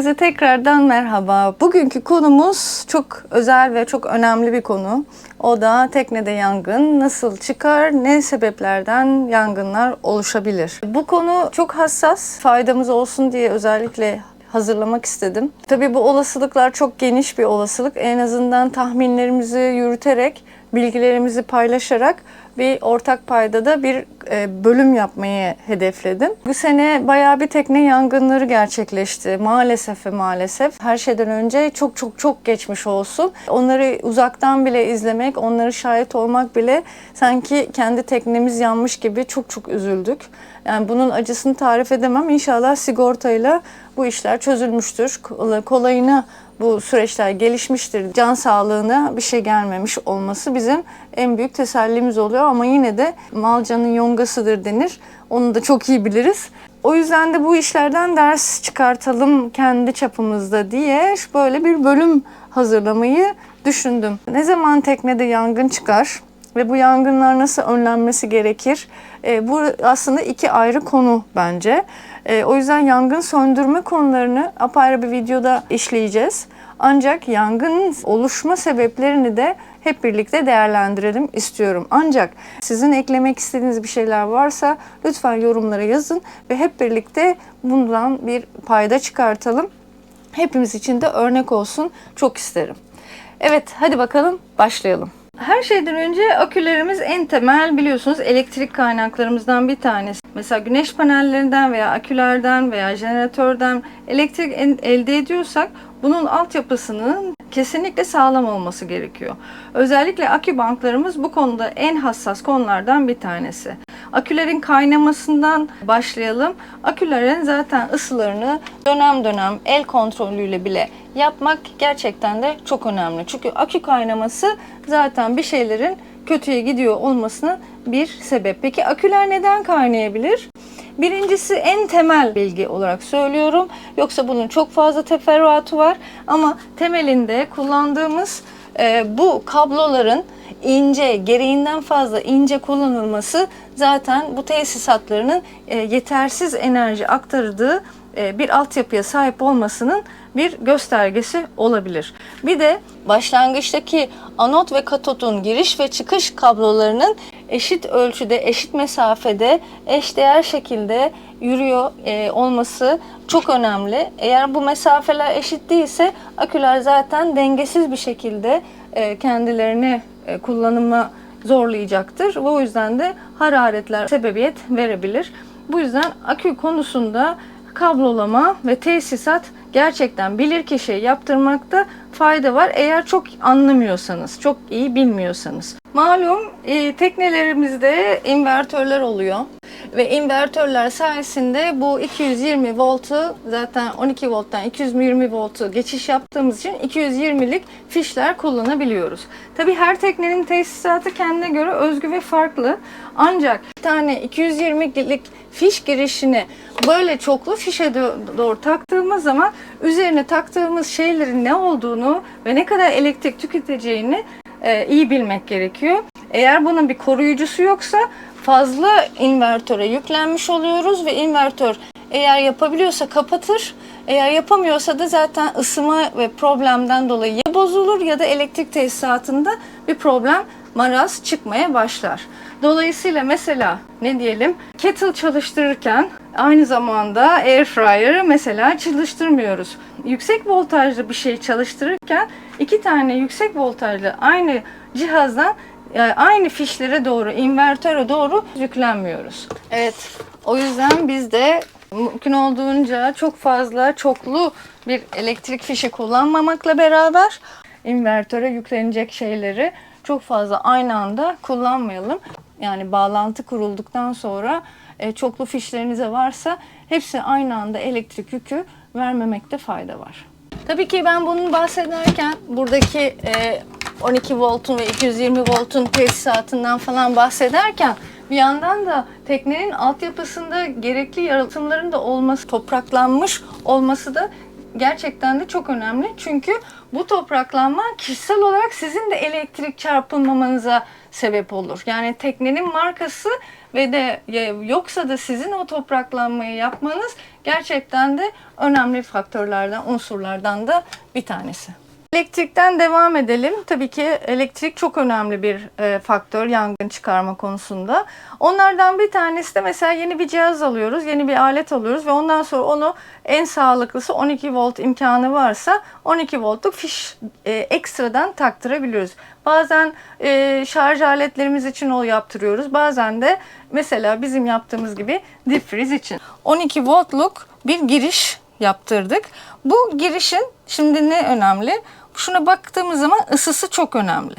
Herkese tekrardan merhaba. Bugünkü konumuz çok özel ve çok önemli bir konu. O da teknede yangın nasıl çıkar, ne sebeplerden yangınlar oluşabilir. Bu konu çok hassas, faydamız olsun diye özellikle hazırlamak istedim. Tabii bu olasılıklar çok geniş bir olasılık. En azından tahminlerimizi yürüterek, bilgilerimizi paylaşarak bir ortak paydada bir e, bölüm yapmayı hedefledim. Bu sene bayağı bir tekne yangınları gerçekleşti. Maalesef ve maalesef. Her şeyden önce çok çok çok geçmiş olsun. Onları uzaktan bile izlemek, onları şahit olmak bile sanki kendi teknemiz yanmış gibi çok çok üzüldük. Yani bunun acısını tarif edemem. İnşallah sigortayla bu işler çözülmüştür. Kolayına bu süreçler gelişmiştir. Can sağlığına bir şey gelmemiş olması bizim en büyük tesellimiz oluyor ama yine de malcanın yongasıdır denir. Onu da çok iyi biliriz. O yüzden de bu işlerden ders çıkartalım kendi çapımızda diye böyle bir bölüm hazırlamayı düşündüm. Ne zaman teknede yangın çıkar ve bu yangınlar nasıl önlenmesi gerekir? E, bu aslında iki ayrı konu bence. E, o yüzden yangın söndürme konularını apayrı bir videoda işleyeceğiz. Ancak yangının oluşma sebeplerini de hep birlikte değerlendirelim istiyorum. Ancak sizin eklemek istediğiniz bir şeyler varsa lütfen yorumlara yazın ve hep birlikte bundan bir payda çıkartalım. Hepimiz için de örnek olsun çok isterim. Evet hadi bakalım başlayalım. Her şeyden önce akülerimiz en temel biliyorsunuz elektrik kaynaklarımızdan bir tanesi. Mesela güneş panellerinden veya akülerden veya jeneratörden elektrik elde ediyorsak bunun altyapısının kesinlikle sağlam olması gerekiyor. Özellikle akü banklarımız bu konuda en hassas konulardan bir tanesi. Akülerin kaynamasından başlayalım. Akülerin zaten ısılarını dönem dönem el kontrolüyle bile yapmak gerçekten de çok önemli. Çünkü akü kaynaması zaten bir şeylerin kötüye gidiyor olmasının bir sebep. Peki aküler neden kaynayabilir? Birincisi en temel bilgi olarak söylüyorum. Yoksa bunun çok fazla teferruatı var. Ama temelinde kullandığımız e, bu kabloların ince, gereğinden fazla ince kullanılması zaten bu tesisatlarının e, yetersiz enerji aktardığı bir altyapıya sahip olmasının bir göstergesi olabilir. Bir de başlangıçtaki anot ve katodun giriş ve çıkış kablolarının eşit ölçüde, eşit mesafede, eşdeğer şekilde yürüyor e, olması çok önemli. Eğer bu mesafeler eşit değilse aküler zaten dengesiz bir şekilde e, kendilerini e, kullanıma zorlayacaktır. Ve o yüzden de hararetler sebebiyet verebilir. Bu yüzden akü konusunda kablolama ve tesisat gerçekten bilir kişiye yaptırmakta fayda var. Eğer çok anlamıyorsanız, çok iyi bilmiyorsanız. Malum e, teknelerimizde invertörler oluyor ve invertörler sayesinde bu 220 voltu zaten 12 volttan 220 voltu geçiş yaptığımız için 220'lik fişler kullanabiliyoruz. Tabi her teknenin tesisatı kendine göre özgü ve farklı. Ancak bir tane 220'lik fiş girişini böyle çoklu fişe doğru taktığımız zaman üzerine taktığımız şeylerin ne olduğunu ve ne kadar elektrik tüketeceğini e, iyi bilmek gerekiyor. Eğer bunun bir koruyucusu yoksa fazla invertöre yüklenmiş oluyoruz ve invertör eğer yapabiliyorsa kapatır. Eğer yapamıyorsa da zaten ısıma ve problemden dolayı ya bozulur ya da elektrik tesisatında bir problem maraz çıkmaya başlar. Dolayısıyla mesela ne diyelim kettle çalıştırırken aynı zamanda air fryer'ı mesela çalıştırmıyoruz. Yüksek voltajlı bir şey çalıştırırken iki tane yüksek voltajlı aynı cihazdan yani aynı fişlere doğru, invertöre doğru yüklenmiyoruz. Evet, o yüzden biz de mümkün olduğunca çok fazla çoklu bir elektrik fişi kullanmamakla beraber invertöre yüklenecek şeyleri çok fazla aynı anda kullanmayalım. Yani bağlantı kurulduktan sonra e, çoklu fişlerinize varsa hepsi aynı anda elektrik yükü vermemekte fayda var. Tabii ki ben bunu bahsederken buradaki e, 12 voltun ve 220 voltun tesisatından falan bahsederken bir yandan da teknenin altyapısında gerekli yaratımların da olması, topraklanmış olması da gerçekten de çok önemli. Çünkü bu topraklanma kişisel olarak sizin de elektrik çarpılmamanıza sebep olur. Yani teknenin markası ve de ya- yoksa da sizin o topraklanmayı yapmanız gerçekten de önemli faktörlerden, unsurlardan da bir tanesi. Elektrikten devam edelim. Tabii ki elektrik çok önemli bir e, faktör yangın çıkarma konusunda. Onlardan bir tanesi de mesela yeni bir cihaz alıyoruz, yeni bir alet alıyoruz ve ondan sonra onu en sağlıklısı 12 volt imkanı varsa 12 voltluk fiş e, ekstradan taktırabiliyoruz. Bazen e, şarj aletlerimiz için o yaptırıyoruz. Bazen de mesela bizim yaptığımız gibi dip freeze için 12 voltluk bir giriş yaptırdık. Bu girişin şimdi ne önemli? Şuna baktığımız zaman ısısı çok önemli.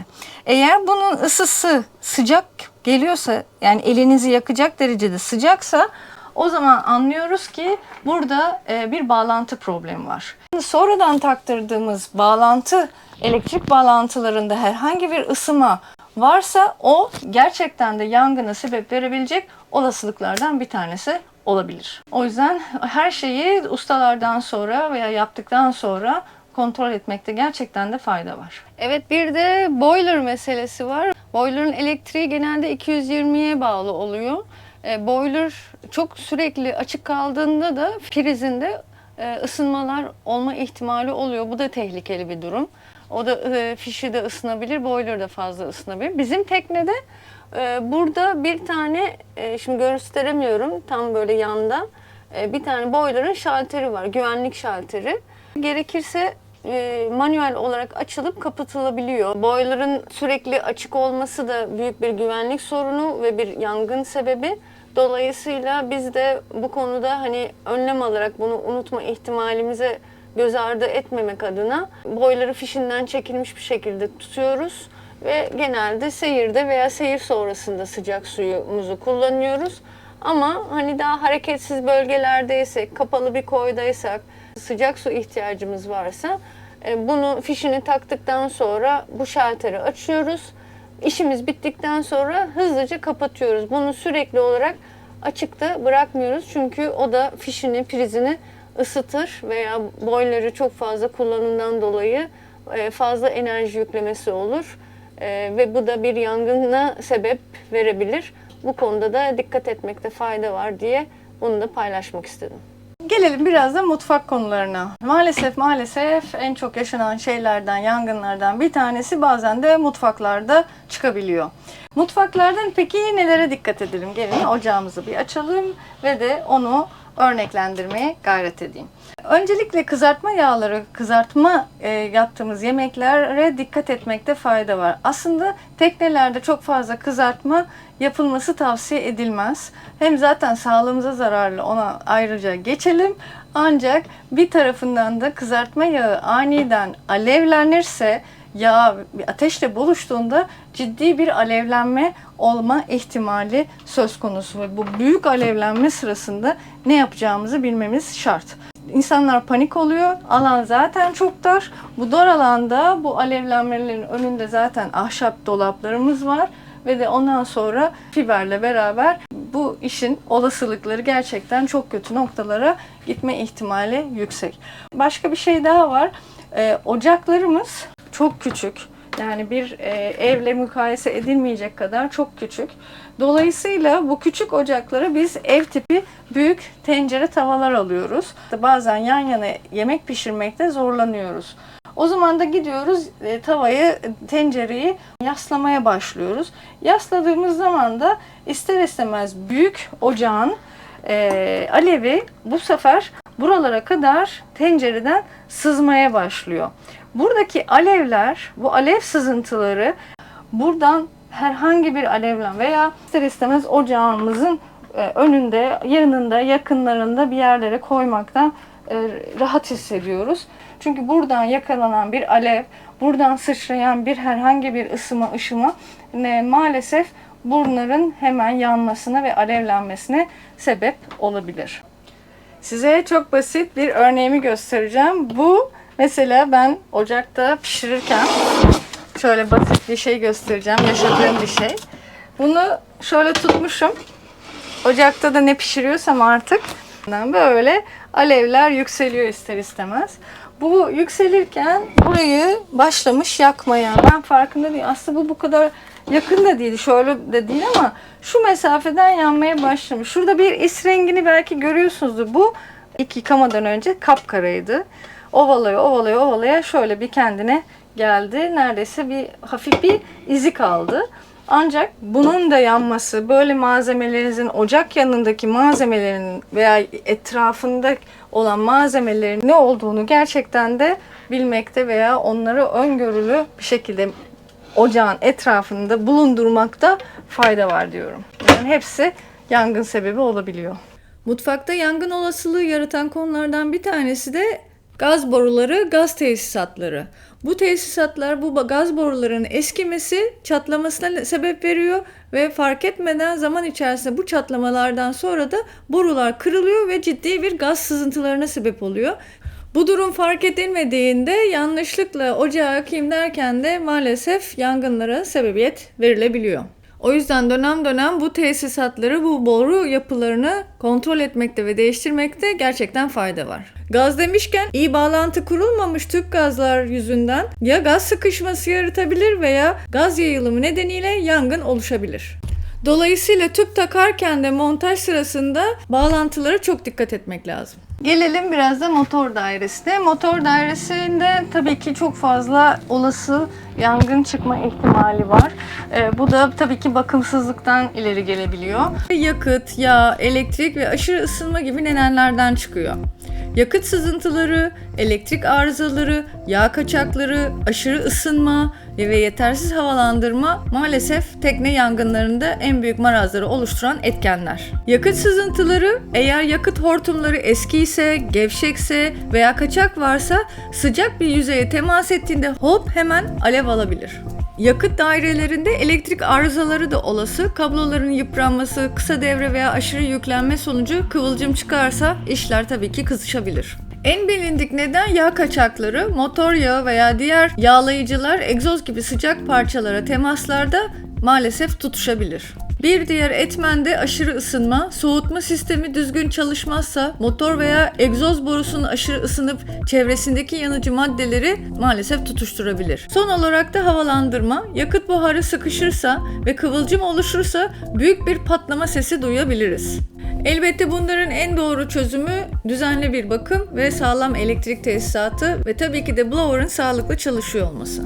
Eğer bunun ısısı sıcak geliyorsa yani elinizi yakacak derecede sıcaksa o zaman anlıyoruz ki burada e, bir bağlantı problemi var. Sonradan taktırdığımız bağlantı elektrik bağlantılarında herhangi bir ısıma varsa o gerçekten de yangına sebep verebilecek olasılıklardan bir tanesi olabilir. O yüzden her şeyi ustalardan sonra veya yaptıktan sonra kontrol etmekte gerçekten de fayda var. Evet bir de boiler meselesi var. Boiler'ın elektriği genelde 220'ye bağlı oluyor. E, boiler çok sürekli açık kaldığında da prizinde e, ısınmalar olma ihtimali oluyor. Bu da tehlikeli bir durum. O da e, fişi de ısınabilir, boiler da fazla ısınabilir. Bizim teknede e, burada bir tane, e, şimdi gösteremiyorum tam böyle yanda, e, bir tane boiler'ın şalteri var, güvenlik şalteri. Gerekirse e, manuel olarak açılıp kapatılabiliyor. Boiler'ın sürekli açık olması da büyük bir güvenlik sorunu ve bir yangın sebebi. Dolayısıyla biz de bu konuda hani önlem alarak bunu unutma ihtimalimize göz ardı etmemek adına boyları fişinden çekilmiş bir şekilde tutuyoruz ve genelde seyirde veya seyir sonrasında sıcak suyumuzu kullanıyoruz. Ama hani daha hareketsiz bölgelerdeysek, kapalı bir koydaysak, sıcak su ihtiyacımız varsa e, bunu fişini taktıktan sonra bu şalteri açıyoruz. İşimiz bittikten sonra hızlıca kapatıyoruz. Bunu sürekli olarak açıkta bırakmıyoruz çünkü o da fişini, prizini ısıtır veya boyları çok fazla kullanımdan dolayı e, fazla enerji yüklemesi olur E, ve bu da bir yangına sebep verebilir. Bu konuda da dikkat etmekte fayda var diye bunu da paylaşmak istedim. Gelelim biraz da mutfak konularına. Maalesef maalesef en çok yaşanan şeylerden, yangınlardan bir tanesi bazen de mutfaklarda çıkabiliyor. Mutfaklardan peki nelere dikkat edelim? Gelin ocağımızı bir açalım ve de onu örneklendirmeye gayret edeyim. Öncelikle kızartma yağları, kızartma e, yaptığımız yemeklere dikkat etmekte fayda var. Aslında teknelerde çok fazla kızartma yapılması tavsiye edilmez. Hem zaten sağlığımıza zararlı ona ayrıca geçelim. Ancak bir tarafından da kızartma yağı aniden alevlenirse yağ ateşle buluştuğunda ciddi bir alevlenme olma ihtimali söz konusu bu büyük alevlenme sırasında ne yapacağımızı bilmemiz şart. İnsanlar panik oluyor. Alan zaten çok dar. Bu dar alanda bu alevlenmelerin önünde zaten ahşap dolaplarımız var ve de ondan sonra fiberle beraber bu işin olasılıkları gerçekten çok kötü noktalara gitme ihtimali yüksek. Başka bir şey daha var. Ee, ocaklarımız çok küçük. Yani bir e, evle mukayese edilmeyecek kadar çok küçük. Dolayısıyla bu küçük ocaklara biz ev tipi büyük tencere tavalar alıyoruz. Bazen yan yana yemek pişirmekte zorlanıyoruz. O zaman da gidiyoruz e, tavayı, tencereyi yaslamaya başlıyoruz. Yasladığımız zaman da ister istemez büyük ocağın e, alevi bu sefer buralara kadar tencereden sızmaya başlıyor. Buradaki alevler, bu alev sızıntıları buradan herhangi bir alevlen veya ister istemez ocağımızın e, önünde, yanında, yakınlarında bir yerlere koymaktan e, rahat hissediyoruz. Çünkü buradan yakalanan bir alev, buradan sıçrayan bir herhangi bir ısıma, ışıma ne, maalesef bunların hemen yanmasına ve alevlenmesine sebep olabilir. Size çok basit bir örneğimi göstereceğim. Bu mesela ben ocakta pişirirken şöyle basit bir şey göstereceğim. Yaşadığım bir şey. Bunu şöyle tutmuşum. Ocakta da ne pişiriyorsam artık Böyle alevler yükseliyor ister istemez. Bu yükselirken burayı başlamış yakmaya. Ben farkında değil. Aslında bu bu kadar yakın da değil. Şöyle de değil ama şu mesafeden yanmaya başlamış. Şurada bir is rengini belki görüyorsunuzdur. Bu ilk yıkamadan önce kapkaraydı. Ovalaya ovalaya ovalaya şöyle bir kendine geldi. Neredeyse bir hafif bir izi kaldı. Ancak bunun da yanması, böyle malzemelerinizin ocak yanındaki malzemelerin veya etrafında olan malzemelerin ne olduğunu gerçekten de bilmekte veya onları öngörülü bir şekilde ocağın etrafında bulundurmakta fayda var diyorum. Yani hepsi yangın sebebi olabiliyor. Mutfakta yangın olasılığı yaratan konulardan bir tanesi de gaz boruları, gaz tesisatları. Bu tesisatlar bu gaz borularının eskimesi çatlamasına sebep veriyor ve fark etmeden zaman içerisinde bu çatlamalardan sonra da borular kırılıyor ve ciddi bir gaz sızıntılarına sebep oluyor. Bu durum fark edilmediğinde yanlışlıkla ocağa yakayım derken de maalesef yangınlara sebebiyet verilebiliyor. O yüzden dönem dönem bu tesisatları, bu boru yapılarını kontrol etmekte ve değiştirmekte gerçekten fayda var. Gaz demişken iyi bağlantı kurulmamış tüp gazlar yüzünden ya gaz sıkışması yaratabilir veya gaz yayılımı nedeniyle yangın oluşabilir. Dolayısıyla tüp takarken de montaj sırasında bağlantılara çok dikkat etmek lazım. Gelelim biraz da motor dairesine. Motor dairesinde tabii ki çok fazla olası yangın çıkma ihtimali var. Ee, bu da tabii ki bakımsızlıktan ileri gelebiliyor. Yakıt, yağ, elektrik ve aşırı ısınma gibi nedenlerden çıkıyor. Yakıt sızıntıları, elektrik arızaları, yağ kaçakları, aşırı ısınma ve yetersiz havalandırma maalesef tekne yangınlarında en büyük marazları oluşturan etkenler. Yakıt sızıntıları eğer yakıt hortumları eskiyse, gevşekse veya kaçak varsa sıcak bir yüzeye temas ettiğinde hop hemen alev alabilir. Yakıt dairelerinde elektrik arızaları da olası. Kabloların yıpranması, kısa devre veya aşırı yüklenme sonucu kıvılcım çıkarsa işler tabii ki kızışabilir. En bilindik neden yağ kaçakları, motor yağı veya diğer yağlayıcılar egzoz gibi sıcak parçalara temaslarda maalesef tutuşabilir. Bir diğer etmen de aşırı ısınma. Soğutma sistemi düzgün çalışmazsa motor veya egzoz borusunun aşırı ısınıp çevresindeki yanıcı maddeleri maalesef tutuşturabilir. Son olarak da havalandırma. Yakıt buharı sıkışırsa ve kıvılcım oluşursa büyük bir patlama sesi duyabiliriz. Elbette bunların en doğru çözümü düzenli bir bakım ve sağlam elektrik tesisatı ve tabii ki de blower'ın sağlıklı çalışıyor olması.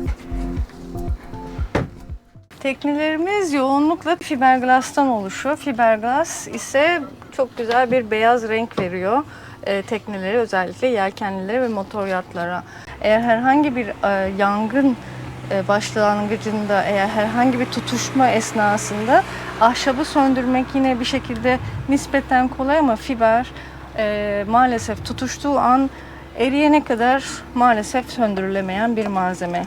Teknelerimiz yoğunlukla fiberglass'tan oluşuyor. Fiberglass ise çok güzel bir beyaz renk veriyor e, tekneleri özellikle yelkenlilere ve motor yatlara. Eğer herhangi bir e, yangın e, başlangıcında eğer herhangi bir tutuşma esnasında ahşabı söndürmek yine bir şekilde nispeten kolay ama fiber e, maalesef tutuştuğu an eriyene kadar maalesef söndürülemeyen bir malzeme.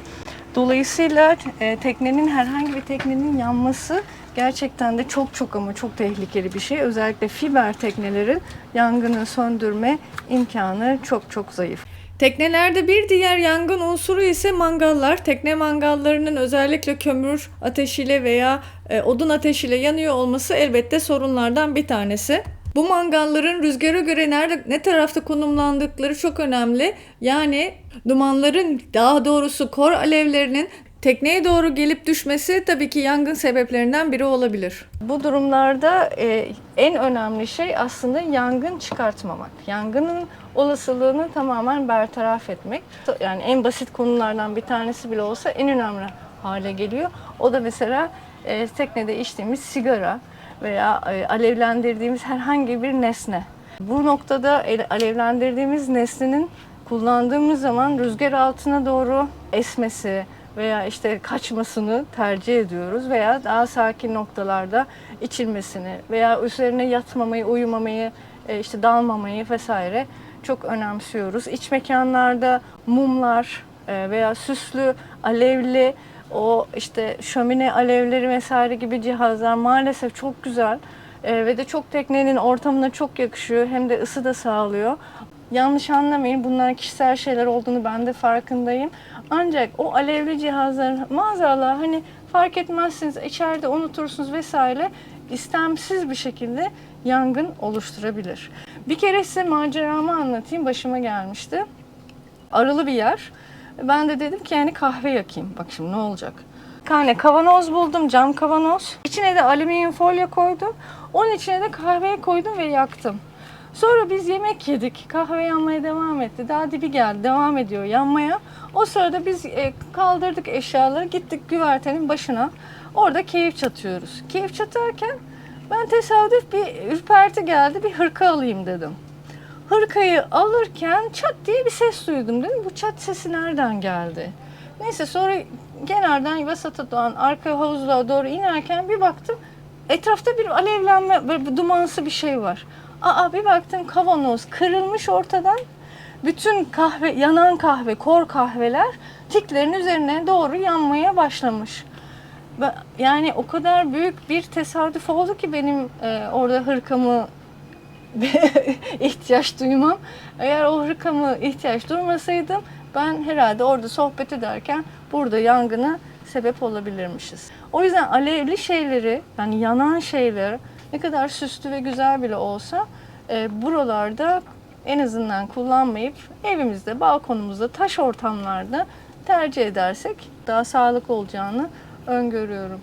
Dolayısıyla e, teknenin herhangi bir teknenin yanması gerçekten de çok çok ama çok tehlikeli bir şey. Özellikle fiber teknelerin yangını söndürme imkanı çok çok zayıf. Teknelerde bir diğer yangın unsuru ise mangallar. Tekne mangallarının özellikle kömür ateşiyle veya e, odun ateşiyle yanıyor olması elbette sorunlardan bir tanesi. Bu mangalların rüzgara göre nerede ne tarafta konumlandıkları çok önemli. Yani dumanların daha doğrusu kor alevlerinin tekneye doğru gelip düşmesi tabii ki yangın sebeplerinden biri olabilir. Bu durumlarda e, en önemli şey aslında yangın çıkartmamak. Yangının olasılığını tamamen bertaraf etmek. Yani en basit konulardan bir tanesi bile olsa en önemli hale geliyor. O da mesela e, teknede içtiğimiz sigara veya e, alevlendirdiğimiz herhangi bir nesne. Bu noktada alevlendirdiğimiz nesnenin kullandığımız zaman rüzgar altına doğru esmesi veya işte kaçmasını tercih ediyoruz veya daha sakin noktalarda içilmesini veya üzerine yatmamayı, uyumamayı, e, işte dalmamayı vesaire çok önemsiyoruz. İç mekanlarda mumlar e, veya süslü, alevli o işte şömine alevleri vesaire gibi cihazlar maalesef çok güzel e, ve de çok teknenin ortamına çok yakışıyor hem de ısı da sağlıyor. Yanlış anlamayın bunlar kişisel şeyler olduğunu ben de farkındayım. Ancak o alevli cihazların maazallah hani fark etmezsiniz içeride unutursunuz vesaire istemsiz bir şekilde yangın oluşturabilir. Bir kere size maceramı anlatayım. Başıma gelmişti. Aralı bir yer. Ben de dedim ki yani kahve yakayım. Bak şimdi ne olacak? Tane kavanoz buldum, cam kavanoz. İçine de alüminyum folyo koydum. Onun içine de kahveyi koydum ve yaktım. Sonra biz yemek yedik. Kahve yanmaya devam etti. Daha dibi geldi. Devam ediyor yanmaya. O sırada biz e, kaldırdık eşyaları. Gittik güvertenin başına. Orada keyif çatıyoruz. Keyif çatarken ben tesadüf bir ürperti geldi. Bir hırka alayım dedim. Hırkayı alırken çat diye bir ses duydum. Dedim bu çat sesi nereden geldi? Neyse sonra kenardan vasata doğan arka havuzluğa doğru inerken bir baktım etrafta bir alevlenme, böyle bir dumansı bir şey var. Aa bir baktım kavanoz kırılmış ortadan. Bütün kahve, yanan kahve, kor kahveler tiklerin üzerine doğru yanmaya başlamış. Yani o kadar büyük bir tesadüf oldu ki benim e, orada hırkamı ihtiyaç duymam. Eğer o hırkamı ihtiyaç duymasaydım ben herhalde orada sohbet ederken burada yangına sebep olabilirmişiz. O yüzden alevli şeyleri yani yanan şeyler ne kadar süslü ve güzel bile olsa e, buralarda en azından kullanmayıp evimizde, balkonumuzda, taş ortamlarda tercih edersek daha sağlıklı olacağını öngörüyorum.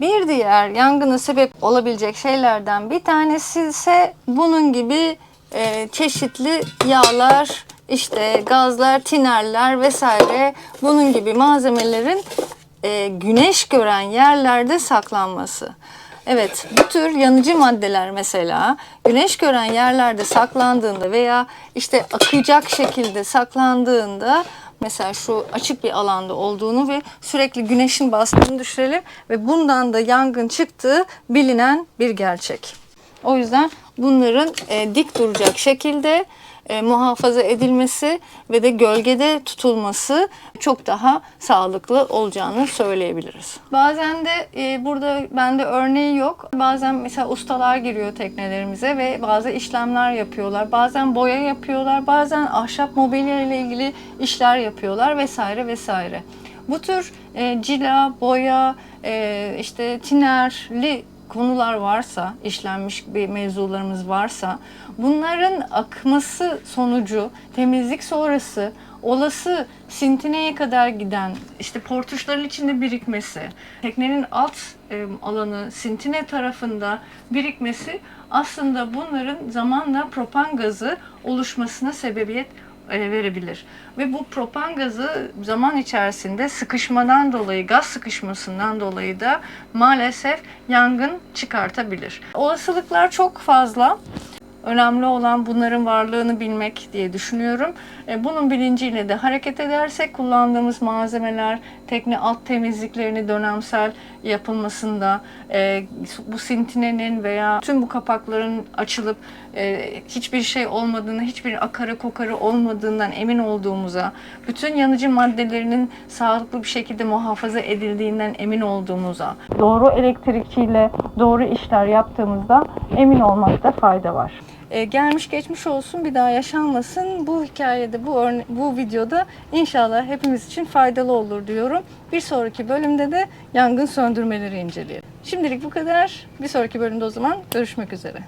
Bir diğer yangına sebep olabilecek şeylerden bir tanesi ise bunun gibi e, çeşitli yağlar, işte gazlar, tinerler vesaire bunun gibi malzemelerin e, güneş gören yerlerde saklanması. Evet, bu tür yanıcı maddeler mesela güneş gören yerlerde saklandığında veya işte akacak şekilde saklandığında mesela şu açık bir alanda olduğunu ve sürekli güneşin bastığını düşünelim ve bundan da yangın çıktığı bilinen bir gerçek. O yüzden bunların e, dik duracak şekilde e, muhafaza edilmesi ve de gölgede tutulması çok daha sağlıklı olacağını söyleyebiliriz. Bazen de e, burada bende örneği yok. Bazen mesela ustalar giriyor teknelerimize ve bazı işlemler yapıyorlar. Bazen boya yapıyorlar, bazen ahşap mobilya ile ilgili işler yapıyorlar vesaire vesaire. Bu tür e, cila, boya, e, işte tinerli konular varsa, işlenmiş bir mevzularımız varsa bunların akması sonucu temizlik sonrası olası sintineye kadar giden işte portuşların içinde birikmesi, teknenin alt e, alanı sintine tarafında birikmesi aslında bunların zamanla propan gazı oluşmasına sebebiyet verebilir. Ve bu propan gazı zaman içerisinde sıkışmadan dolayı, gaz sıkışmasından dolayı da maalesef yangın çıkartabilir. Olasılıklar çok fazla. Önemli olan bunların varlığını bilmek diye düşünüyorum. E, Bunun bilinciyle de hareket edersek kullandığımız malzemeler, tekne alt temizliklerini dönemsel yapılmasında, e, bu sintinenin veya tüm bu kapakların açılıp e, hiçbir şey olmadığını, hiçbir akarı kokarı olmadığından emin olduğumuza, bütün yanıcı maddelerinin sağlıklı bir şekilde muhafaza edildiğinden emin olduğumuza, doğru elektrikçiyle doğru işler yaptığımızda emin olmakta fayda var. E, gelmiş geçmiş olsun bir daha yaşanmasın. Bu hikayede, bu örne- bu videoda inşallah hepimiz için faydalı olur diyorum. Bir sonraki bölümde de yangın söndürmeleri inceleyelim. Şimdilik bu kadar. Bir sonraki bölümde o zaman görüşmek üzere.